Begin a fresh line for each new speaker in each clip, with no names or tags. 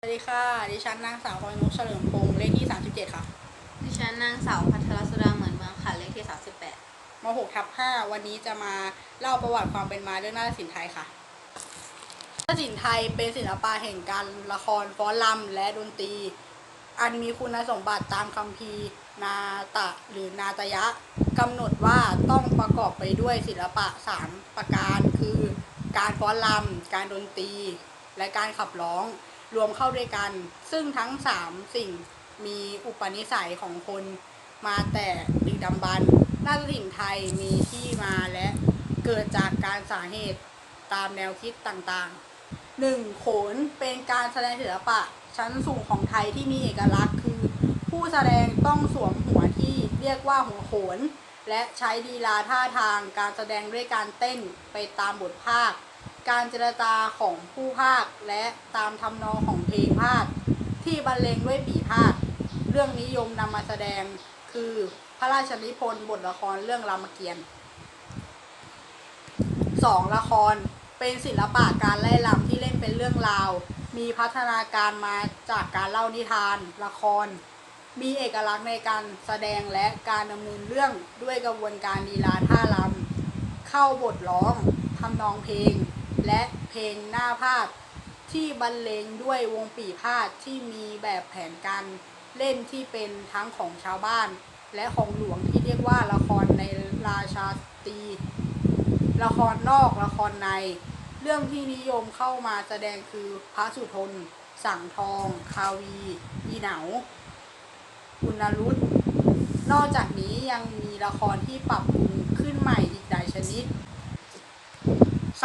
สวัสดีค่ะ ดิฉันนางสาวพลอยนุชเฉลิมพงษ์เลขที่ 37 ค่ะ
ดิฉันนางสาวพัทรสุดาเหมือนเมืองค่ะเลขที่38
ม6ทับ5วันนี้จะมาเล่าประวัติความเป็นมาเรื่องนาฏศิลป์ไทยค่ะ นาฏศิลป์ไทยเป็นศิลปะแห่งการละครฟ้อนรำและดนตรี อันมีคุณสมบัติตามคัมภีร์นาตะหรือนาตยะกำหนดว่าต้องประกอบไปด้วยศิลปะ 3 ประการคือ การฟ้อนรำการดนตรี และการขับร้อง รวมเข้าด้วยกัน ซึ่งทั้ง3สิ่งมีอุปนิสัยของคนมาแต่ดึกดำบรรพ์นาฏศิลป์ไทยมีที่มาและเกิดจากการสาเหตุตามแนวคิดต่างๆ 1. โขนเป็นการแสดงศิลปะชั้นสูงของไทยที่มีเอกลักษณ์คือ ผู้แสดงต้องสวมหัวที่เรียกว่าหัวโขน และใช้ดีลาท่าทางการแสดงด้วยการเต้นไปตามบทภาค การเจรจาของผู้ภาคและตามทำนองของเพลงภาคที่บรรเลงด้วยปีภาค เรื่องนิยมนำมาแสดงคือพระราชนิพนธ์บทละครเรื่องรามเกียรติ์ 2. ละครเป็นศิลปะการไล่ลำที่เล่นเป็นเรื่องราว มีพัฒนาการมาจากการเล่านิทาน ละคร มีเอกลักษณ์ในการแสดงและการดำเนินเรื่องด้วยกระบวนการลีลาท่ารำเข้าบทร้องทำนองเพลง และเพลงหน้าพาดที่บรรเลงด้วยวงปีพาดที่มีแบบแผนการเล่นที่เป็นทั้งของชาวบ้าน และของหลวงที่เรียกว่าละครในราชาตรีละครนอกละครใน เรื่องที่นิยมเข้ามาแสดงคือพระสุทน สังทอง คาวี อีเหนาอุณรุตนอกจากนี้ยังมีละครที่ปรับปรุงขึ้นใหม่อีกหลายชนิด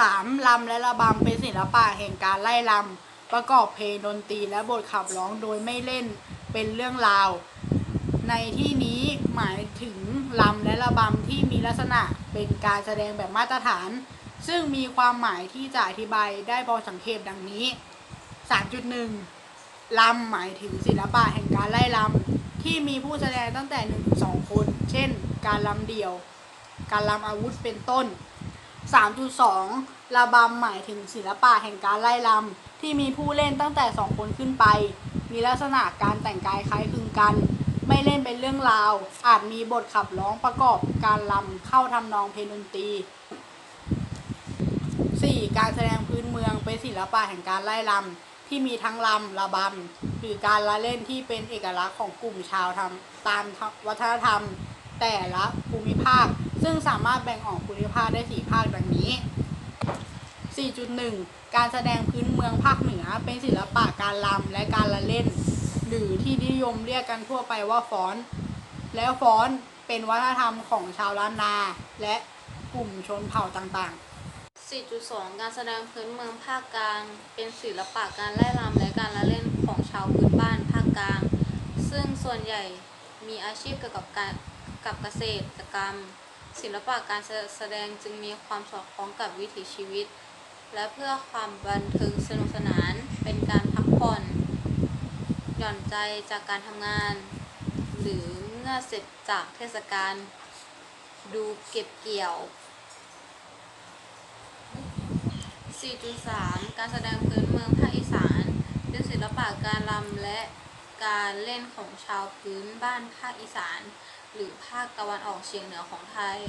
3. ลำและระบำเป็นศิลปะแห่งการไล่ลำประกอบเพลงดนตรีและบทขับร้องโดยไม่เล่นเป็นเรื่องราว ในที่นี้หมายถึงลำและระบำที่มีลักษณะเป็นการแสดงแบบมาตรฐาน ซึ่งมีความหมายที่จะอธิบายได้พอสังเขปดังนี้ 3.1 ลำหมายถึงศิลปะแห่งการไล่ลำที่มีผู้แสดงตั้งแต่1ถึง2คน เช่น การลำเดี่ยว การลำอาวุธเป็นต้น 3.2 ระบำหมายถึงศิลปะแห่งการไล่ลำที่มีผู้เล่นตั้งแต่ 2 คนขึ้นไป มีลักษณะการแต่งกายคล้ายคลึงกัน ไม่เล่นเป็นเรื่องราว อาจมีบทขับร้องประกอบการลำเข้าทำนองเพลงดนตรี 4. การแสดงพื้นเมืองเป็นศิลปะแห่งการไล่ลำที่มีทั้งลำระบำหรือการละเล่นที่เป็นเอกลักษณ์ของกลุ่มชาวทำตามวัฒนธรรม แต่ละภูมิภาค ซึ่งสามารถแบ่งออกภูมิภาคได้4ภาคดังนี้ 4.1 การแสดงพื้นเมืองภาคเหนือเป็นศิลปะการลำและการละเล่น หรือที่นิยมเรียกกันทั่วไปว่าฟ้อน แล้วฟ้อนเป็นวัฒนธรรมของชาวล้านนา และกลุ่มชนเผ่าต่างๆ
4.2 การแสดงพื้นเมืองภาคกลาง เป็นศิลปะการไล่รำและการละเล่นของชาวพื้นบ้านภาคกลาง ซึ่งส่วนใหญ่มีอาชีพเกี่ยวกับการ กับเกษตรกรรม ศิลปะการแสดงจึงมีความสอดคล้องกับวิถีชีวิต และเพื่อความบันเทิงสนุกสนานเป็นการพักผ่อน หย่อนใจจากการทำงาน หรือเมื่อเสร็จจากเทศกาลดูเก็บเกี่ยว 4.3 การแสดงพื้นเมืองภาคอีสานเป็นศิลปะการรำและการเล่นของชาวพื้นบ้านภาคอีสาน หรือภาคตะวันออกเฉียงเหนือของไทย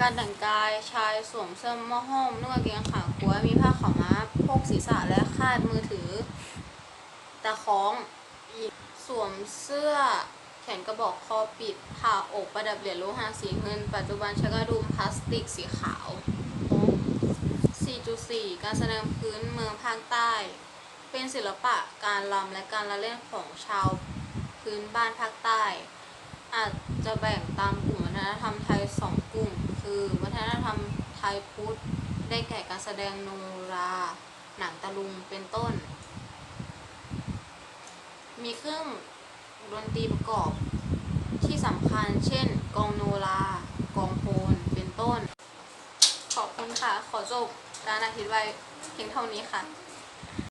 การแต่งกายชายสวมเสื้อหม้อห้อมนุ่งกางเกงขากัวมีผ้าขาวม้าพกศีรษะและคาดมือถือ ตะคล้องสวมเสื้อแขนกระบอกคอปิดผ่าอกประดับเหรียญโลหะสีเงิน ปัจจุบันใช้กระดุมพลาสติกสีขาว 4.4 การแสดงพื้นเมืองภาคใต้ เป็นศิลปะการรำและการละเล่นของชาวพื้นบ้านภาคใต้ อาจจะแบ่งตามกลุ่มวัฒนธรรมไทยสองกลุ่ม คือวัฒนธรรมไทยพุทธได้แก่การแสดงโนรา หนังตะลุงเป็นต้น มีเครื่องดนตรีประกอบที่สำคัญ เช่น กองโนรา กองโพนเป็นต้น ขอบคุณค่ะ ขอจบการอธิบายเพียงเท่านี้ค่ะ